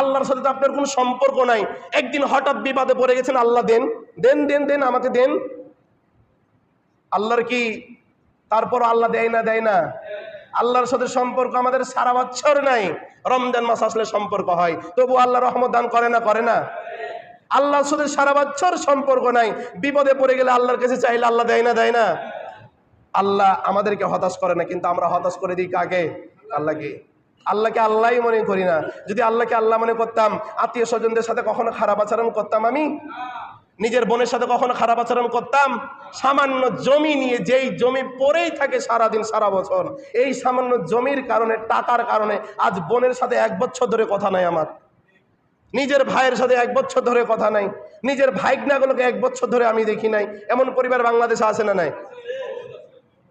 আল্লাহর সাথে তো আপনার কোনো সম্পর্ক নাই। একদিন হঠাৎ বিবাদে পড়ে গেছেন, আল্লাহ দেন। দেন দেন দেন, আমাকে দেন। আল্লাহর কি? তারপর আল্লাহ দেয় না দেয় না। আল্লাহর সাথে সম্পর্ক আমাদের সারা বছর নাই। রমজান মাস আসলে সম্পর্ক হয়। তবু আল্লাহ রহমত দান করে না করে না? আল্লাহর সাথে সারা বছর সম্পর্ক নাই। বিপদে পড়ে গেলে আল্লাহর কাছে চাইলে আল্লাহ দেয় না দেয় না? আল্লাহ আমাদেরকে হতাশ করে না, কিন্তু আমরা হতাশ করে দিই কাকে? আল্লাহকে। আল্লাহকে আল্লাহই মনে করি না। যদি আল্লাহকে আল্লাহ মনে করতাম, আত্মীয় স্বজনদের সাথে কখনো খারাপ আচরণ করতাম আমি? নিজের বোনের সাথে কখনো খারাপ আচরণ করতাম? সামান্য জমি নিয়ে যেই জমি পড়েই থাকে সারাদিন, সারা বছর, এই সামান্য জমির কারণে, টাকার কারণে আজ বোনের সাথে এক বছর ধরে কথা নাই আমার। নিজের ভাইয়ের সাথে এক বছর ধরে কথা নাই। নিজের ভাইগনাগুলোকে এক বছর ধরে আমি দেখি নাই। এমন পরিবার বাংলাদেশে আছে না নাই?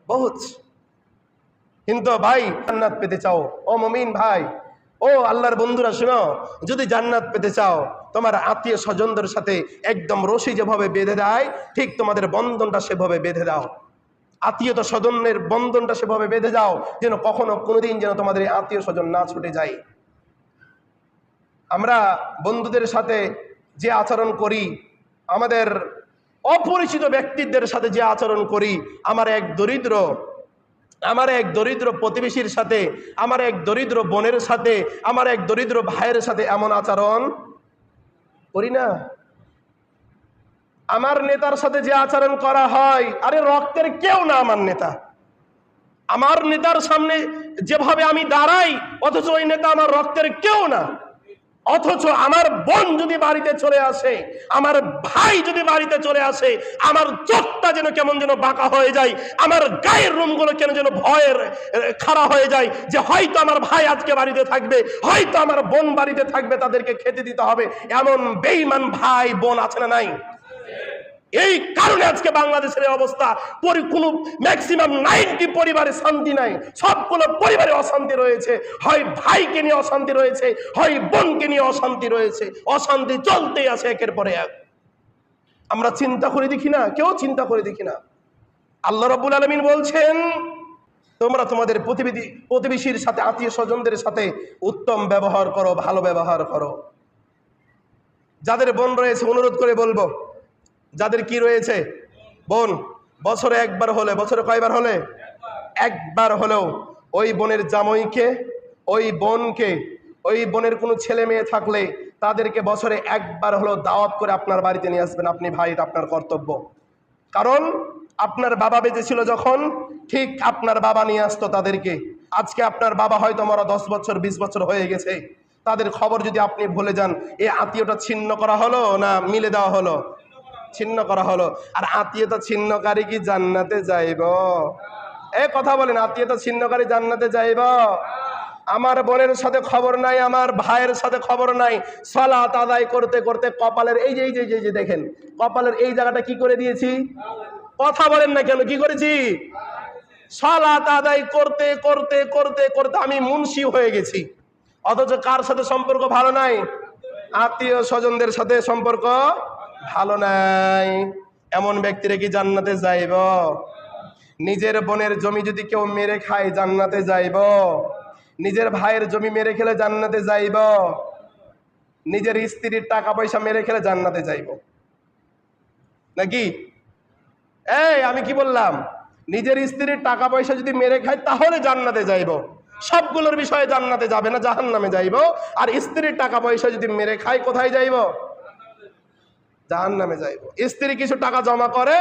বহুত। কিন্তু ভাই, জান্নাত পেতে চাও। ও মমিন ভাই, ও আল্লাহর বন্ধুরা, শুনো, যদি জান্নাত পেতে চাও, তোমার আত্মীয় স্বজনদের সাথে একদম রশি যেভাবে বেঁধে দেয়, ঠিক তোমাদের বন্ধনটা সেভাবে বেঁধে দাও। আত্মীয়তা স্বজনের বন্ধনটা সেভাবে বেঁধে যাও যেন কখনো কোনোদিন যেন তোমাদের আত্মীয় স্বজন না ছুটে যায়। আমরা বন্ধুদের সাথে যে আচরণ করি, আমাদের অপরিচিত ব্যক্তিদের সাথে যে আচরণ করি, আমার এক দরিদ্র আমার এক দরিদ্র প্রতিবেশীর সাথে, আমার এক দরিদ্র বোনের সাথে, আমার এক দরিদ্র ভাইয়ের সাথে এমন আচরণ করি না। আমার নেতার সাথে যে আচরণ করা হয়, আরে রক্তের কেউ না আমার নেতা। আমার নেতার সামনে যেভাবে আমি দাঁড়াই, অথচ ওই নেতা আমার রক্তের কেউ না। অথচ আমার বোন যদি বাড়িতে চলে আসে, আমার ভাই যদি বাড়িতে চলে আসে, আমার চোখটা যেন কেমন যেন বাঁকা হয়ে যায়, আমার গায়ের রুমগুলো কেন যেন ভয়ের খাড়া হয়ে যায় যে হয়তো আমার ভাই আজকে বাড়িতে থাকবে, হয়তো আমার বোন বাড়িতে থাকবে, তাদেরকে খেতে দিতে হবে। এমন বেইমান ভাই বোন আছে না নাই? এই কারণে আজকে বাংলাদেশের অবস্থা। কোনো ম্যাক্সিমাম নাইনটি পরিবারে শান্তি নাই। সবগুলো পরিবারে অশান্তি রয়েছে। হয় ভাইকে নিয়ে অশান্তি রয়েছে, হয় বোনকে নিয়ে অশান্তি রয়েছে। অশান্তি চলতেই আছে একের পরে এক। আমরা চিন্তা করে দেখি না, কেউ চিন্তা করে দেখি না। আল্লাহ রব্বুল আলমিন বলছেন, তোমরা তোমাদের প্রতিবেদী প্রতিবেশীর সাথে, আত্মীয় স্বজনদের সাথে উত্তম ব্যবহার করো, ভালো ব্যবহার করো। যাদের বোন রয়েছে, অনুরোধ করে বলব যাদের কি রয়েছে? বোন, বছরে একবার হলে, বছরে কয়বার হলে? একবার হলেও ওই বোনের জামইকে, ওই বোনকে, ওই বোনের কোনো ছেলে মেয়ে থাকলে তাদেরকে বছরে একবার হলেও দাওয়াত করে আপনার বাড়িতে নিয়ে আসবেন আপনি ভাই আপনার কর্তব্য। কারণ আপনার বাবা বেঁচে ছিল যখন ঠিক আপনার বাবা নিয়ে আসতো তাদেরকে। আজকে আপনার বাবা হয়তো মরা দশ বছর, বিশ বছর হয়ে গেছে। তাদের খবর যদি আপনি ভুলে যান এই আত্মীয়টা ছিন্ন করা হলো না মিলে দেওয়া হলো? ছিন্ন করা হলো। আর আত্মীয়তা ছিন্নকারী কি জান্নাতে যাইব? এ কথা বলেন, আত্মীয়তা ছিন্নকারী জান্নাতে যাইব? আমার বোনের সাথে খবর নাই, আমার ভাইয়ের সাথে খবর নাই। সলাত আদায় করতে করতে কপালের এই যে এই যে, এই যে- দেখেন, কপালের এই জায়গাটা কি করে দিয়েছি? কথা বলেন না কেন, কি করেছি? সলাত আদায় করতে করতে করতে করতে আমি মুন্সি হয়ে গেছি। অথচ কার সাথে সম্পর্ক ভালো নাই? আত্মীয় স্বজনদের সাথে সম্পর্ক ভালো নাই। এমন ব্যক্তিরা কি জান্নাতে যাইব? নিজের বোনের জমি যদি কেউ মেরে খায়, জান্নাতে যাইব। নিজের ভাইয়ের জমি মেরে খেলে জান্নাতে যাইব। নিজের স্ত্রীর টাকা পয়সা মেরে খেলে জান্নাতে যাইব। নাকি? এই, আমি কি বললাম? নিজের স্ত্রীর টাকা পয়সা যদি মেরে খায়, তাহলে জান্নাতে যাইব। সবগুলোর বিষয়ে জান্নাতে যাবে না জাহান নামে যাইব। আর স্ত্রীর টাকা পয়সা যদি মেরে খায়, কোথায় যাইব? জাহান নামে যাইব। স্ত্রী কিছু টাকা জমা করে,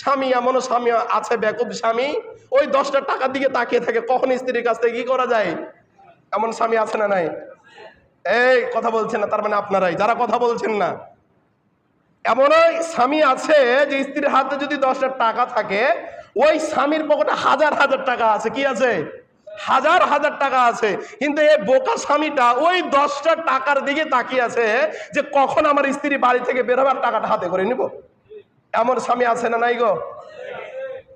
স্বামী এমনও স্বামী আছে বেকুব স্বামী, ওই দশটা টাকার দিকে তাকিয়ে থাকে, কখন স্ত্রীর কাছ থেকে কি করা যায়? এমন স্বামী আছে না নাই? এই কথা বলছেন না, তার মানে আপনারাই, যারা কথা বলছেন না। এমন ওই স্বামী আছে যে স্ত্রীর হাতে যদি দশটা টাকা থাকে, ওই স্বামীর পকেটে হাজার হাজার টাকা আছে, কি আছে? হাজার হাজার টাকা আছে। কিন্তু এই বোকা স্বামীটা ওই দশটা টাকার দিকে তাকিয়ে আছে যে কখন আমার স্ত্রী বাড়ি থেকে বেরোবার টাকাটা হাতে করে নিব? এমন স্বামী আছে না নাই গো?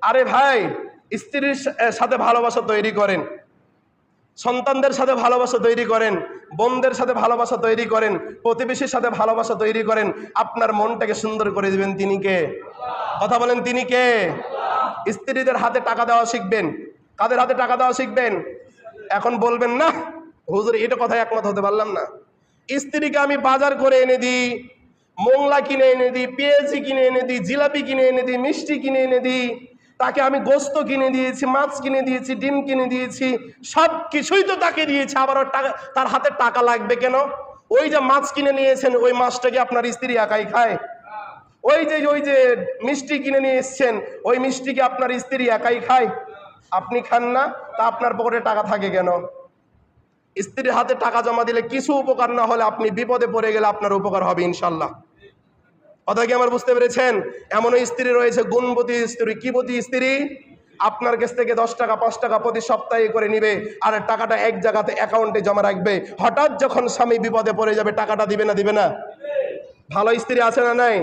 আরে ভাই, স্ত্রীর সাথে ভালোবাসা তৈরি করেন। সন্তানদের সাথে ভালোবাসা তৈরি করেন। বোনদের সাথে ভালোবাসা তৈরি করেন। প্রতিবেশীর সাথে ভালোবাসা তৈরি করেন। আপনার মনটাকে সুন্দর করে দিবেন তিনি কে? কথা বলেন তিনি কে? স্ত্রীদের হাতে টাকা দেওয়া শিখবেন। কাদের হাতে টাকা দেওয়া শিখবেন? এখন বলবেন, না, হুজুর, এটা কথা একমত হতে পারলাম না। স্ত্রীকে আমি বাজার করে এনে দিই, মোংলা কিনে এনে দিই, পেঁয়াজি কিনে এনে দিই, জিলাপি কিনে এনে দিই, মিষ্টি কিনে এনে দিই, তাকে আমি গোস্ত কিনে দিয়েছি, মাছ কিনে দিয়েছি, ডিম কিনে দিয়েছি সব কিছুই তো তাকে দিয়েছি, আবার টাকা, তার হাতে টাকা লাগবে কেন? ওই যে মাছ কিনে নিয়েছেন, ওই মাছটাকে আপনার স্ত্রী একাই খায়। ওই যে ওই যে মিষ্টি কিনে নিয়ে এসছেন, ওই মিষ্টিকে আপনার স্ত্রী একাই খায়। আপনি খান না, তা আপনার পকেটে টাকা থাকে কেন? স্ত্রীর হাতে টাকা জমা দিলে কিছু উপকার না হলে আপনি বিপদে পড়ে গেলে আপনার উপকার হবে ইনশাল্লাহ কথা কি আমার বুঝতে পেরেছেন? এমনও স্ত্রী রয়েছে, গুণবতী স্ত্রী। কিবতী স্ত্রী? আপনার কাছ থেকে দশ টাকা, পাঁচ টাকা প্রতি সপ্তাহে করে নিবে আর টাকাটা এক জায়গাতে অ্যাকাউন্টে জমা রাখবে। হঠাৎ যখন স্বামী বিপদে পড়ে যাবে, টাকাটা দিবে না দিবে না। ভালো স্ত্রী আছে না নাই?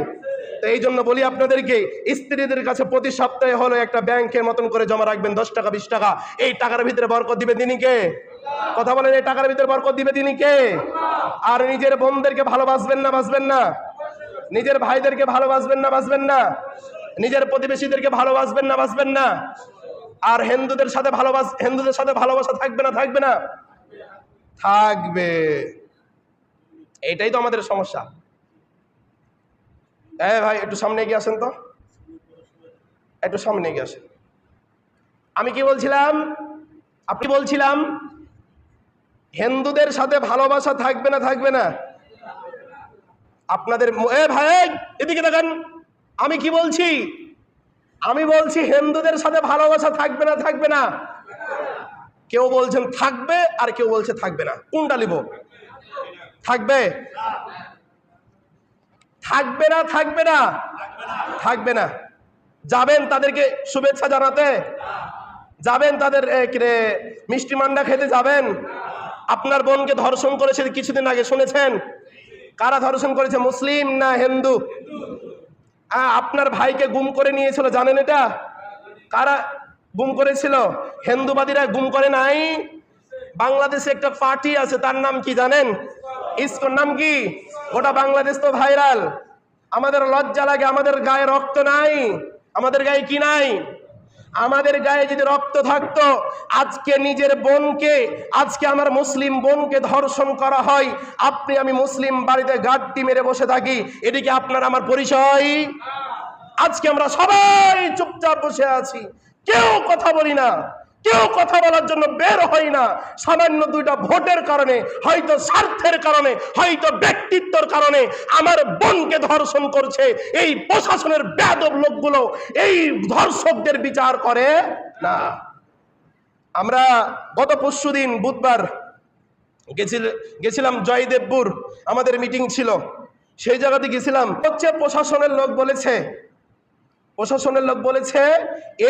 তো এই জন্য বলি আপনাদেরকে, স্ত্রীদের কাছে প্রতি সপ্তাহে হলো একটা ব্যাংকের মতন করে জমা রাখবেন, দশ টাকা, বিশ টাকা। এই টাকার ভিতরে বরকত দিবে তিনি কে? কথা বলেন, এই টাকার ভিতরে বরকত দিবে তিনি কে? আর নিজের বোনদেরকে ভালোবাসবেন না বাসবেন না? নিজের ভাইদেরকে ভালোবাসবেন না বাসবেন না? নিজের প্রতিবেশীদেরকে ভালোবাসবেন না বাসবেন না? আর হিন্দুদের সাথে ভালোবাস, হিন্দুদের সাথে ভালোবাসা থাকবে না থাকবে না? থাকবে। এটাই তো আমাদের সমস্যা। হ্যাঁ ভাই, একটু সামনে এগিয়ে আসেন তো। একটু সামনে এগিয়ে আসেন। আমি কি বলছিলাম? আপনি বলছিলাম, হিন্দুদের সাথে ভালোবাসা থাকবে না থাকবে না। আপনাদের এ ভাই এদিকে দেখেন, আমি কি বলছি? আমি বলছি হিন্দুদের সাথে ভালোবাসা থাকবে না থাকবে না। কেউ বলছেন থাকবে আর কেউ বলছে থাকবে না। কোনটা লিব থাকবে? থাকবে না থাকবে না। থাকবে না। যাবেন তাদেরকে শুভেচ্ছা জানাতে? যাবেন তাদের মিষ্টি মান্ডা খেতে যাবেন? আপনার বোনকে ধর্ষণ করেছে কিছুদিন আগে, শুনেছেন? কারা ধর্ষণ করেছে, মুসলিম না হিন্দু? আপনার ভাইকে গুম করে নিয়েছিল, জানেন এটা? কারা গুম করেছিল? হিন্দুবাদীরা গুম করে নাই? বাংলাদেশে একটা পার্টি আছে, তার নাম কি জানেন? ইসকোর নাম কি? গোটা বাংলাদেশ তো ভাইরাল। আমাদের লজ্জা লাগে, আমাদের গায়ে রক্ত নাই। আমাদের গায়ে কি নাই? আমাদের গায়ে যদি রক্ত থাকতো, আজকে নিজের বোনকে, আজকে আমার মুসলিম বোনকে ধর্ষণ করা হয়। আপনি, আমি মুসলিম বাড়িতে গাড্ডি মেরে বসে থাকি এদিকে আপনার আমার পরিচয়? আজকে আমরা সবাই চুপচাপ বসে আছি, কেউ কথা বলি না। কেউ কথা বলার জন্য বের হয় না। সামান্য দুইটা ভোটের কারণে, হয়তো স্বার্থের কারণে, হয়তো ব্যক্তিত্বর কারণে আমার বোনকে ধর্ষণ করছে। এই প্রশাসনের ব্যাদব লোকগুলো, এই ধর্ষকদের বিচার করে না। আমরা গত পরশু দিন বুধবার গেছিল গেছিলাম জয়দেবপুর, আমাদের মিটিং ছিল। সেই জায়গাতে গেছিলাম। হচ্ছে প্রশাসনের লোক বলেছে, প্রশাসনের লোক বলেছে,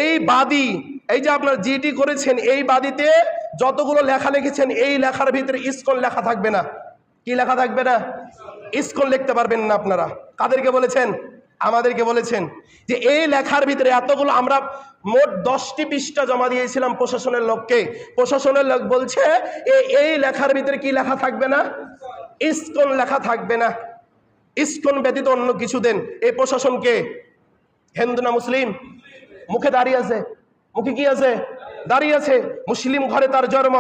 এই বাদী এই যে আপনার জিটি করেছেন, এই বাদীতে যতগুলো লেখা লিখেছেন, এই লেখার ভিতরে ইস্কন লেখা থাকবে না। কি লেখা থাকবে না? ইস্কন লিখতে পারবেন না আপনারা। কাদেরকে বলেছেন? আমাদেরকে বলেছেন যে এই লেখার ভিতরে এতগুলো আমরা মোট দশটি পৃষ্ঠা জমা দিয়েছিলাম প্রশাসনের লোককে। প্রশাসনের লোক বলছে এই লেখার ভিতরে কি লেখা থাকবে না? ইস্কন লেখা থাকবে না। ইস্কন ব্যতীত অন্য কিছু দেন। এই প্রশাসনকে। হিন্দু না মুসলিম? মুখে দাঁড়িয়ে আছে। মুখে কি আছে? দাঁড়িয়ে আছে। মুসলিম ঘরে তার জন্ম।